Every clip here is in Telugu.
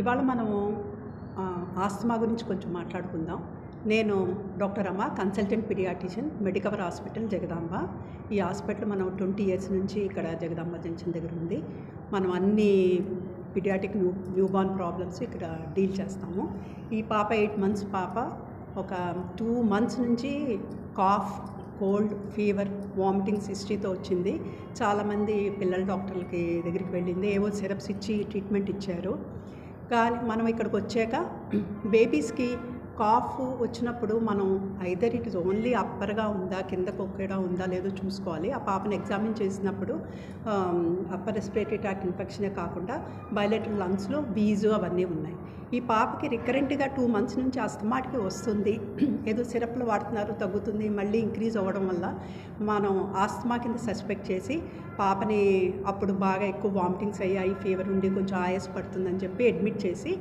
ఇవాళ మనము ఆస్తమా గురించి కొంచెం మాట్లాడుకుందాం. నేను డాక్టర్ అమ్మ consultant paediatrician Medicover hospital Jagadamba. ఈ హాస్పిటల్ మనం ట్వంటీ ఇయర్స్ నుంచి ఇక్కడ జగదాంబ జంక్షన్ దగ్గర ఉంది. మనం అన్ని పిడియాటిక్ న్యూ న్యూబార్న్ ప్రాబ్లమ్స్ ఇక్కడ డీల్ చేస్తాము. ఈ పాప ఎయిట్ మంత్స్ పాప ఒక టూ మంత్స్ నుంచి కాఫ్ కోల్డ్ ఫీవర్ వామిటింగ్స్ హిస్టరీతో వచ్చింది. చాలామంది పిల్లల డాక్టర్లకి దగ్గరికి వెళ్ళింది. ఏవో సిరప్స్ ఇచ్చి ట్రీట్మెంట్ ఇచ్చారు. కానీ మనం ఇక్కడికి వచ్చాక బేబీస్కి కాఫ్ వచ్చినప్పుడు మనం ఐదర్ ఇట్ ఇస్ ఓన్లీ అప్పర్గా ఉందా కింద కొక్కడా ఉందా లేదో చూసుకోవాలి. ఆ పాపను ఎగ్జామిన్ చేసినప్పుడు అప్పర్ రెస్పిరేటరీ ట్రాక్ ఇన్ఫెక్షనే కాకుండా బయలెటల్ లంగ్స్లో వీజు అవన్నీ ఉన్నాయి. ఈ పాపకి రికరెంట్గా టూ మంత్స్ నుంచి అస్తమాటికి వస్తుంది. ఏదో సిరప్లు వాడుతున్నారు తగ్గుతుంది మళ్ళీ ఇంక్రీజ్ అవ్వడం వల్ల మనం ఆస్తమా కింద సస్పెక్ట్ చేసి పాపని అప్పుడు బాగా ఎక్కువ వామిటింగ్స్ అయ్యాయి ఫీవర్ ఉండి కొంచెం ఆయాస పడుతుందని చెప్పి అడ్మిట్ చేసి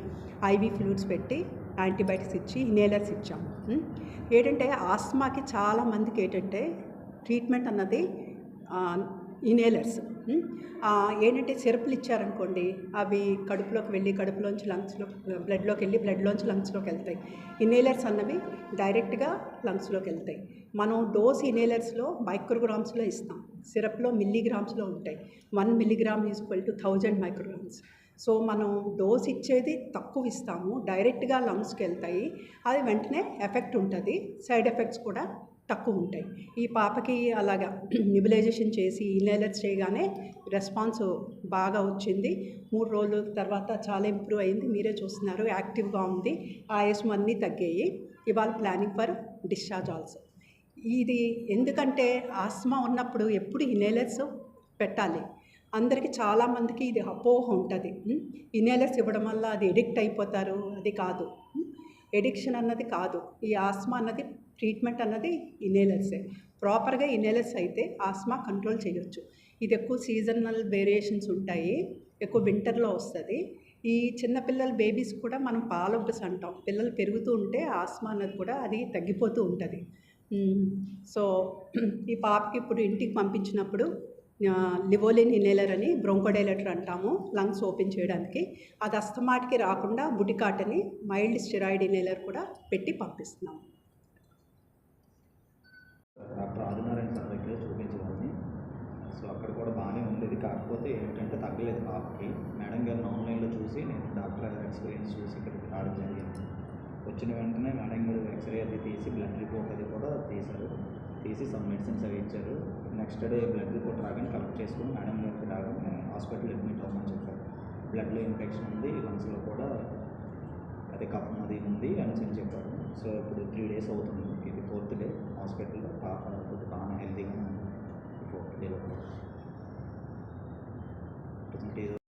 ఐవీ ఫ్లూయిడ్స్ పెట్టి యాంటీబయాటిక్స్ ఇచ్చి ఇన్హేలర్స్ ఇచ్చాము. ఏంటంటే ఆస్తమాకి చాలా మందికి ఏంటంటే ట్రీట్మెంట్ అన్నది ఇన్హేలర్స్. ఏంటంటే సిరప్లు ఇచ్చారనుకోండి అవి కడుపులోకి వెళ్ళి కడుపులోంచి లంగ్స్లో బ్లడ్లోకి వెళ్ళి బ్లడ్లోంచి లంగ్స్లోకి వెళ్తాయి. ఇన్హేలర్స్ అన్నవి డైరెక్ట్గా లంగ్స్లోకి వెళ్తాయి. మనం డోస్ ఇన్హేలర్స్లో మైక్రోగ్రామ్స్లో ఇస్తాం. సిరప్లో మిల్లీగ్రామ్స్లో ఉంటాయి. One milligram equal to thousand micrograms. So మనం డోస్ ఇచ్చేది తక్కువ ఇస్తాము డైరెక్ట్గా లంగ్స్కి వెళ్తాయి. అది వెంటనే ఎఫెక్ట్ ఉంటుంది. సైడ్ ఎఫెక్ట్స్ కూడా తక్కువ ఉంటాయి. ఈ పాపకి అలాగా నిబిలైజేషన్ చేసి ఇన్హేలర్స్ చేయగానే రెస్పాన్స్ బాగా వచ్చింది. మూడు రోజుల తర్వాత చాలా ఇంప్రూవ్ అయింది. మీరే చూస్తున్నారు. యాక్టివ్గా ఉంది. ఆయాసం అన్నీ తగ్గాయి. ఇవాళ ప్లానింగ్ ఫర్ డిశ్చార్జ్ ఆల్సో. ఇది ఎందుకంటే ఆస్మా ఉన్నప్పుడు ఎప్పుడు ఇన్హేలర్స్ పెట్టాలి. అందరికీ చాలామందికి ఇది అపోహ ఉంటుంది. ఇన్హేలర్స్ ఇవ్వడం వల్ల అది ఎడిక్ట్ అయిపోతారు అది కాదు. ఎడిక్షన్ అన్నది కాదు. ఈ ఆస్మా అన్నది ట్రీట్మెంట్ అన్నది ఇన్హేలర్సే. ప్రాపర్గా ఇన్హేలర్స్ అయితే ఆస్మా కంట్రోల్ చేయొచ్చు. ఇది ఎక్కువ సీజనల్ వేరియేషన్స్ ఉంటాయి ఎక్కువ వింటర్లో వస్తుంది. ఈ చిన్నపిల్లల బేబీస్ కూడా మనం పాలొబ్బస్ అంటాం. పిల్లలు పెరుగుతూ ఉంటే ఆస్మా అన్నది కూడా అది తగ్గిపోతూ ఉంటుంది. సో ఈ పాపకి ఇప్పుడు ఇంటికి పంపించినప్పుడు లివోలిన్ ఇన్హేలర్ అని బ్రోంకోడైలటర్ అంటాము లంగ్స్ ఓపెన్ చేయడానికి. అది అస్తమాటికి రాకుండా బుటికాటని మైల్డ్ స్టెరాయిడ్ ఇన్హేలర్ కూడా పెట్టి పంపిస్తున్నాము. డాక్టర్ ఆదినారాయణ సార్ దగ్గర చూపించేవాడిని సో అక్కడ కూడా బాగానే ఉండేది. కాకపోతే ఏంటంటే తగ్గలేదు పాపకి మేడం గారిని ఆన్లైన్లో చూసి నేను డాక్టర్ ఎక్స్పీరియన్స్ చూసి ఇక్కడికి రావడం జరిగింది. వచ్చిన వెంటనే మేడం గారు ఎక్స్రే అది తీసి బ్లడ్ రిపోర్ట్ అది కూడా తీశారు. తీసి సమ్ మెడిసిన్స్ అవి ఇచ్చారు. నెక్స్ట్ డే బ్లడ్ రిపోర్ట్ రాగానే కలెక్ట్ చేసుకుని మేడం గారికి రాగానే హాస్పిటల్ అడ్మిట్ అవ్వమని చెప్పారు. బ్లడ్లో ఇన్ఫెక్షన్ ఉంది లంగ్స్లో కూడా అదే కఫం అది ఉంది అని చెప్పారు. సో ఇప్పుడు త్రీ డేస్ అవుతుంది ఇది ఫోర్త్ డే హాస్పిటల్లో పాప ఇప్పుడు బాగా హెల్తీగా ఉంది. Fourth day